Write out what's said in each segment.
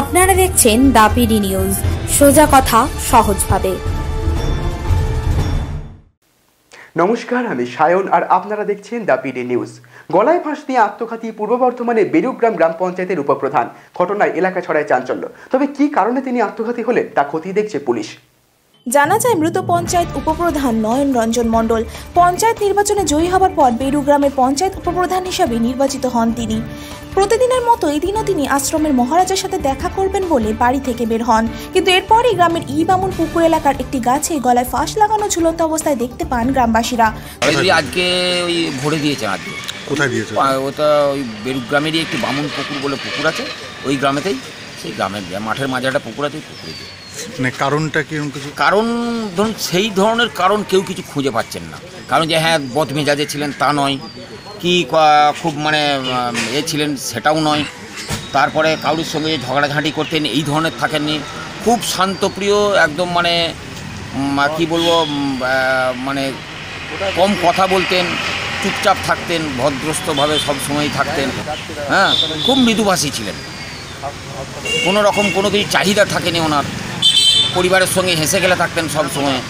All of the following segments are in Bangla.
আপনারা দেখছেন দাপিডি নিউজ। সোজা কথা সহজভাবে। নমস্কার, আমি সায়ন আর আপনারা দেখছেন দ্য পিডি নিউজ। গলায় ফাঁস দিয়ে আত্মঘাতী পূর্ব বর্ধমানে বেরুগ্রাম গ্রাম পঞ্চায়েতের উপপ্রধান। ঘটনায় এলাকা ছড়ায় চাঞ্চল্য। তবে কি কারণে তিনি আত্মঘাতী হলেন, তা খতিয়ে দেখছে পুলিশ। জানা যায় মৃত পঞ্চায়েত উপপ্রধান নয়ন রঞ্জন মণ্ডল। পঞ্চায়েত নির্বাচনে জয়ী হবার পর বেরু গ্রামের পঞ্চায়েত উপপ্রধান হিসাবে নির্বাচিত হন তিনি। প্রতিদিনের মতো এদিনও তিনি আশ্রমের মহারাজার সাথে দেখা করবেন বলে বাড়ি থেকে বের হন। কিন্তু এরপরই গ্রামের ই বামুন পুকুর এলাকার একটি গাছে গলায় ফাঁস লাগানো ঝুলন্ত অবস্থায় দেখতে পান গ্রামবাসীরা। আজকে ওই ভরে দিয়েছে আজকে। কোথায় দিয়েছে ওটা ওই বেরুক গ্রামেরই একটি বামুন পুকুর বলে পুকুর আছে। ওই গ্রামেতেই সেই গ্রামের মাঠের মাঝে একটা পুকুর আছে পুকুরে দিয়ে। মানে কারণটা কি এরকম কিছু? কারণ, ধরুন সেই ধরনের কারণ কেউ কিছু খুঁজে পাচ্ছেন না। কারণ যে হ্যাঁ বদমেজাজে ছিলেন, তা নয়। কি খুব মানে এ ছিলেন, সেটাও নয়। তারপরে কারোর সঙ্গে ঝগড়াঝাঁটি করতেন, এই ধরনের থাকেননি। খুব শান্তপ্রিয়, একদম মানে কি বলব মানে কম কথা বলতেন, চুপচাপ থাকতেন, ভদ্রস্থভাবে সব সময় থাকতেন। হ্যাঁ খুব মৃদুভাষী ছিলেন। কোনো রকম কোনো কিছু চাহিদা থাকেনি ওনার। পরিবারের সঙ্গে হেসে গেলে থাকতেন সব সময়।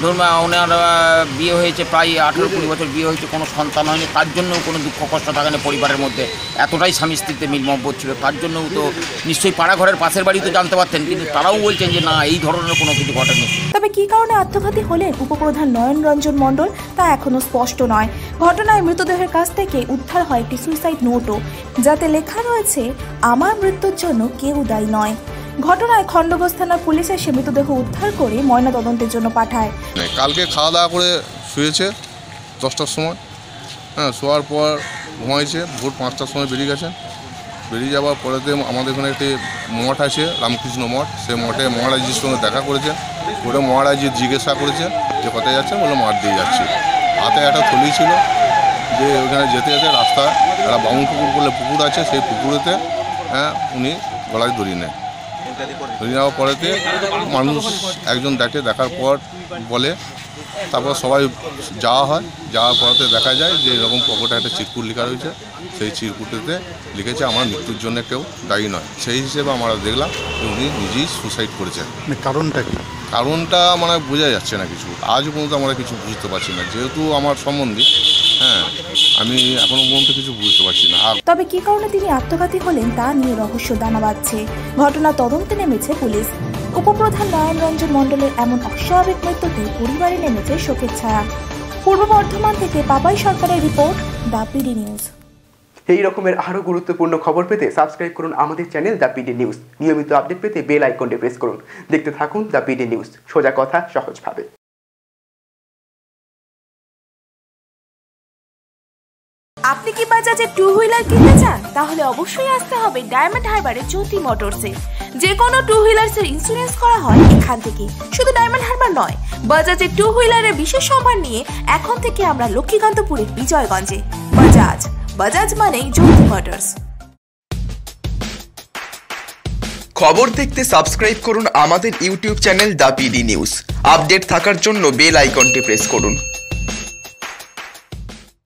ধরুন ওনার বিয়ে হয়েছে প্রায় আঠেরো কুড়ি বছর বিয়ে হয়েছে, কোনো সন্তান হয়নি, তার জন্যও কোনো দুঃখ কষ্ট থাকে না পরিবারের মধ্যে। এতটাই স্বামী স্ত্রীতে মিল মহব্বত ছিল, তার জন্যও তো নিশ্চয়ই পাড়া ঘরের পাশের বাড়ি তো জানতে পারতেন, কিন্তু তারাও বলছেন যে না, এই ধরনের কোনো কিছু ঘটেনি। তবে কী কারণে আত্মঘাতী হলেন উপপ্রধান নয়ন রঞ্জন মণ্ডল, তা এখনও স্পষ্ট নয়। ঘটনায় মৃতদেহের কাছ থেকে উদ্ধার হয় একটি সুইসাইড নোটও যাতে লেখা রয়েছে, আমার মৃত্যুর জন্য কেউ দায়ী নয়। ঘটনায় খণ্ডঘোষ থানার পুলিশ এসে মৃতদেহ উদ্ধার করে ময়নাতদন্তের জন্য পাঠায়। মানে কালকে খাওয়া দাওয়া করে শুয়েছে দশটার সময়। হ্যাঁ শোয়ার পর ঘুমাইছে, ভোর পাঁচটার সময় বেরিয়ে গেছে। বেরিয়ে যাওয়ার পরেতে আমাদের এখানে একটি মঠ আছে, রামকৃষ্ণ মঠ। সেই মঠে মহারাজির সঙ্গে দেখা করেছে। ওটা মহারাজি জিজ্ঞাসা করেছে যে কোথায় যাচ্ছেন? বলে মাঠ দিয়ে যাচ্ছি। হাতে একটা থলি ছিল যে ওখানে যেতে যেতে রাস্তায় একটা বামুন পুকুর বলে পুকুর আছে, সেই পুকুরেতে হ্যাঁ উনি গলায় দড়ি নেয়। যাওয়ার পরেতে মানুষ একজন দেখে দেখার পর বলে। তারপর সবাই যাওয়া হয়। যাওয়ার পরেতে দেখা যায় যে এরকম পকেটে একটা চিরকুট লেখা রয়েছে। সেই চিরকুটেতে লিখেছে আমার মৃত্যুর জন্য কেউ দায়ী নয়। সেই হিসেবে আমরা দেখলাম যে উনি নিজেই সুসাইড করেছেন। মানে কারণটা কি? কারণটা মানে বোঝা যাচ্ছে না কিছু। আজ পর্যন্ত আমরা কিছু বুঝতে পারছি না। যেহেতু আমার সম্বন্ধে হ্যাঁ আমি এখনও পর্যন্ত কিছু বুঝতে পারছি না। তবে কী কারণে তিনি আত্মঘাতী হলেন তা নিয়ে রহস্য দানা বাঁধছে ঘটনা তদন্তে নেমেছে পুলিশ। উপপ্রধান নয়ন রঞ্জন মণ্ডলের এমন অস্বাভাবিক মৃত্যুতে পরিবারে নেমেছে শোকের ছায়া। পূর্ব বর্ধমান থেকে পাপাই সরকারের রিপোর্ট দ্য পিডি নিউজ। এই রকমের আরও গুরুত্বপূর্ণ খবর পেতে সাবস্ক্রাইব করুন আমাদের channel the P D news. নিয়মিত আপডেট পেতে বেল আইকনটি প্রেস করুন। দেখতে থাকুন দ্য পিডি নিউজ। সোজা কথা সহজভাবে। আপনি কি বাজাজের টু হুইলার কিনতে চান? তাহলে অবশ্যই আসতে হবে ডায়মন্ড হারবারে জ্যোতি মোটরসে যে কোনো টু হুইলার্সের ইন্স্যুরেন্স করা হয় এখান থেকে। শুধু ডায়মন্ড হারবার নয় বাজাজের টু হুইলারের বিশেষ সম্মান নিয়ে এখন থেকে আমরা লক্ষ্মীকান্তপুরের বিজয়গঞ্জে। বাজাজ বাজাজ মানেই জ্যোতি মোটরস খবর দেখতে সাবস্ক্রাইব করুন আমাদের YouTube channel the P D news update থাকার জন্য বেল আইকনটি প্রেস করুন।